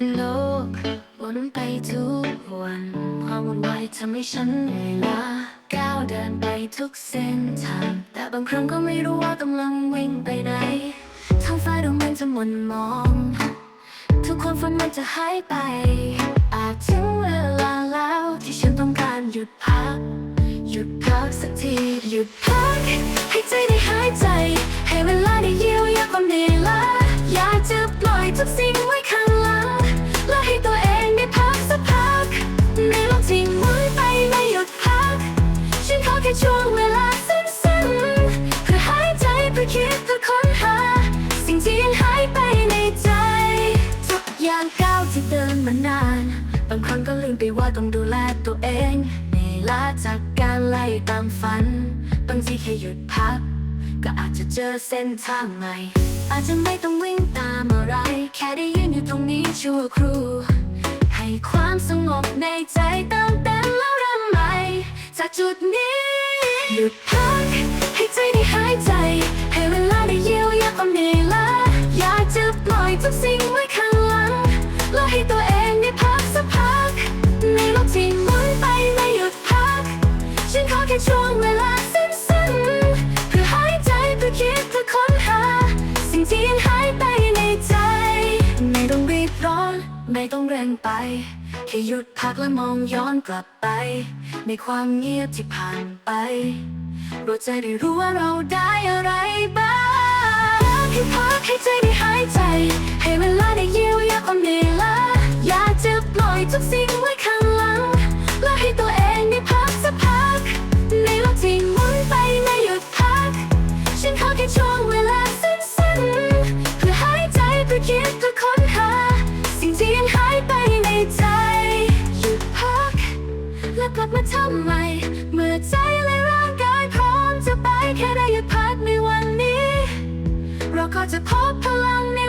โลกวนไปทุกวันความวุ่นวายทำให้ฉันเหนื่อยล้าก้าวเดินไปทุกเส้นทาง แต่บางครั้งก็ไม่รู้ว่ากำลังวิ่งไปไหนท้องฟ้าดูเหมือนจะหม่นมอง ทุกความฝันมันจะหายไป อาจถึงเวลาแล้วที่ฉันต้องการหยุดพัก หยุดพักสักที หยุดพักให้ใจได้หายใจให้เว ค้นหา สิ่งที่ยังหายไปในใจ ทุกอย่างก้าวที่เดินมานาน บางครั้งก็ลืมไปว่าต้องดูแลตัวเองเหนื่อยล้าจากการไล่ตามฝัน บางทีแค่หยุดพัก ก็อาจจะเจอเส้นทางใหม่ อาจจะไม่ต้องวิ่งตามอะไร แค่ได้ยืนอยู่ตรงนี้ชั่วครู่ให้ความสงบในใจเติมเต็มแล้วเริ่มใหม่จากจุดนี้หยุดพักให้ใจได้หายใจ ทุกสิ่งไว้ข้างหลังแล้วให้ตัวเองได้พักสักพัก ในโลกที่หมุนไปไม่หยุดพัก ฉันขอแค่ช่วงเวลาสั้นๆเพื่อหายใจเพื่อคิดเพื่อค้นหา สิ่งที่ยังหายไปในใจ ไม่ต้องรีบร้อนไม่ต้องเร่งไปแค่หยุดพักและมองย้อนกลับไป ในความเงียบที่ผ่านไปเราจได้รู้ว่าเราได้อะไรบ้าง ทุกสิ่งไว้ข้างหลัง และให้ตัวเองได้พักสักพัก ในโลกที่หมุนไปไม่หยุดพัก ฉันขอแค่ช่วงเวลาสั้นๆ เพื่อหายใจเพื่อคิดเพื่อค้นหา สิ่งที่ยังหายไปในใจ หยุดพัก และกลับมาทำใหม่เมื่อใจและร่างกายพร้อมจะไปแค่ได้หยุดพักในวันนี้ เราก็จะพบพลังใน